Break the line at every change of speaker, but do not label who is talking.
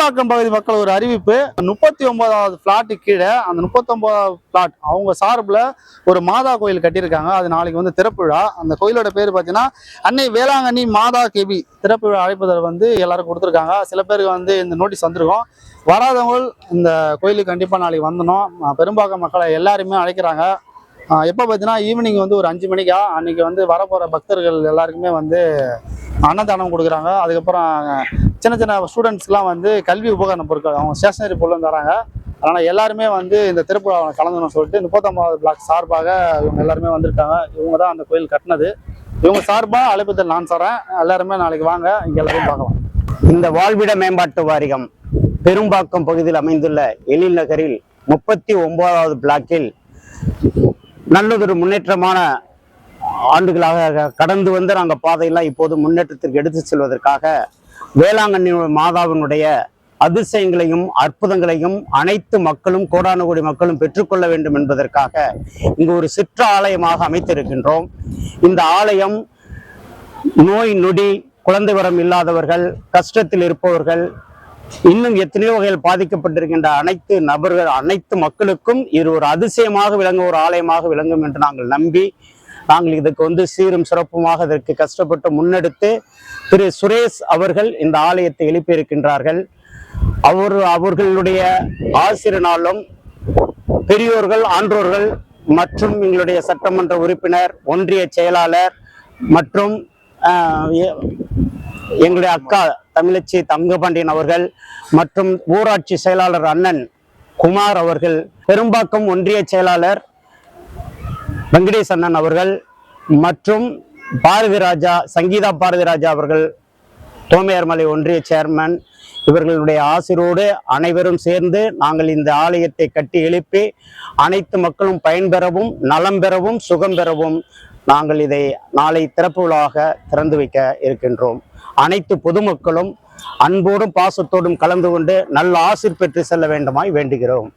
பெரும்பாக்கம் பகுதி மக்கள் ஒரு அறிவிப்பு. முப்பத்தி ஒன்பதாவது பிளாட்டு கீழே அந்த முப்பத்தி ஒன்பதாவது பிளாட் அவங்க சார்பில் ஒரு மாதா கோயில் கட்டியிருக்காங்க. அது நாளைக்கு வந்து திறப்பு விழா. அந்த கோயிலோட பேர் பார்த்தீங்கன்னா அன்னை வேளாங்கண்ணி மாதா கேபி திறப்பு விழா அழைப்பதில் வந்து எல்லாரும் கொடுத்துருக்காங்க. சில பேருக்கு வந்து இந்த நோட்டீஸ் வந்திருக்கோம். வராதவங்கள் இந்த கோயிலுக்கு கண்டிப்பாக நாளைக்கு வந்தனும் பெரும்பாக்கம் மக்களை எல்லாருமே அழைக்கிறாங்க. எப்போ பார்த்தீங்கன்னா ஈவினிங் வந்து ஒரு அஞ்சு மணிக்கா? அன்னைக்கு வந்து வரப்போகிற பக்தர்கள் எல்லாருக்குமே வந்து அன்னதானம் கொடுக்குறாங்க. அதுக்கப்புறம் சின்ன சின்ன ஸ்டூடெண்ட்ஸ்லாம் வந்து கல்வி உபகரண பொருட்கள் அவங்க ஸ்டேஷனரி பொருளும் தராங்க. அதனால் எல்லாருமே வந்து இந்த திருப்புழாவில் கலந்துக்கணும்னு சொல்லிட்டு முப்பத்தொம்பது பிளாக் சார்பாக இவங்க எல்லாருமே வந்திருக்காங்க. இவங்க தான் அந்த கோயில் கட்டினது. இவங்க சார்பாக அழைப்பதில் நான் சொல்கிறேன் எல்லாருமே நாளைக்கு வாங்க. இங்கே எல்லாரும் பார்க்கலாம்.
இந்த வாழ்விட மேம்பாட்டு வாரியம் பெரும்பாக்கம் பகுதியில் அமைந்துள்ள எழில் நகரில் முப்பத்தி ஒன்பதாவது பிளாக்கில் நல்லதொரு முன்னேற்றமான ஆண்டுகளாக கடந்து வந்து நாங்கள் பாதையெல்லாம் இப்போது முன்னேற்றத்திற்கு எடுத்து செல்வதற்காக வேளாங்கண்ணி மாதாவினுடைய அதிசயங்களையும் அற்புதங்களையும் அனைத்து மக்களும் கோடானு கோடி மக்களும் பெற்றுக்கொள்ள வேண்டும் என்பதற்காக இங்கு ஒரு சிற்ற ஆலயமாக அமைத்திருக்கின்றோம். இந்த ஆலயம் நோய் நொடி குழந்தை வரம் இல்லாதவர்கள் கஷ்டத்தில் இருப்பவர்கள் இன்னும் எத்தனையோ வகையில் பாதிக்கப்பட்டிருக்கின்ற அனைத்து நபர்கள் அனைத்து மக்களுக்கும் இது ஒரு அதிசயமாக விளங்கும் ஒரு ஆலயமாக விளங்கும் என்று நாங்கள் நம்பி நாங்கள் இதுக்கு வந்து சீரும் சிறப்புமாக இதற்கு கஷ்டப்பட்டு முன்னெடுத்து திரு சுரேஷ் அவர்கள் இந்த ஆலயத்தை எழுப்பியிருக்கின்றார்கள். அவர் அவர்களுடைய ஆசிரியனாலும் பெரியோர்கள் ஆன்றோர்கள் மற்றும் எங்களுடைய சட்டமன்ற உறுப்பினர் ஒன்றிய செயலாளர் மற்றும் ஆஹ், எங்களுடைய அக்கா தமிழச்சி தங்கபாண்டியன் அவர்கள் மற்றும் ஊராட்சி செயலாளர் அண்ணன் குமார் அவர்கள். பெரும்பாக்கம் ஒன்றிய செயலாளர் வெங்கடேஷ் அண்ணன் அவர்கள் மற்றும் பாரதி ராஜா சங்கீதா பாரதி ராஜா அவர்கள் தோமையார்மலை ஒன்றிய சேர்மன். இவர்களுடைய ஆசிரோடு அனைவரும் சேர்ந்து நாங்கள் இந்த ஆலயத்தை கட்டி எழுப்பி அனைத்து மக்களும் பயன்பெறவும் நலம் பெறவும் சுகம் பெறவும் நாங்கள் இதை நாளை திறப்பு விழாவாக திறந்து வைக்க இருக்கின்றோம். அனைத்து பொதுமக்களும் அன்போடும் பாசத்தோடும் கலந்து கொண்டு நல்ல ஆசிர் பெற்று செல்ல வேண்டுமாய் வேண்டுகிறோம்.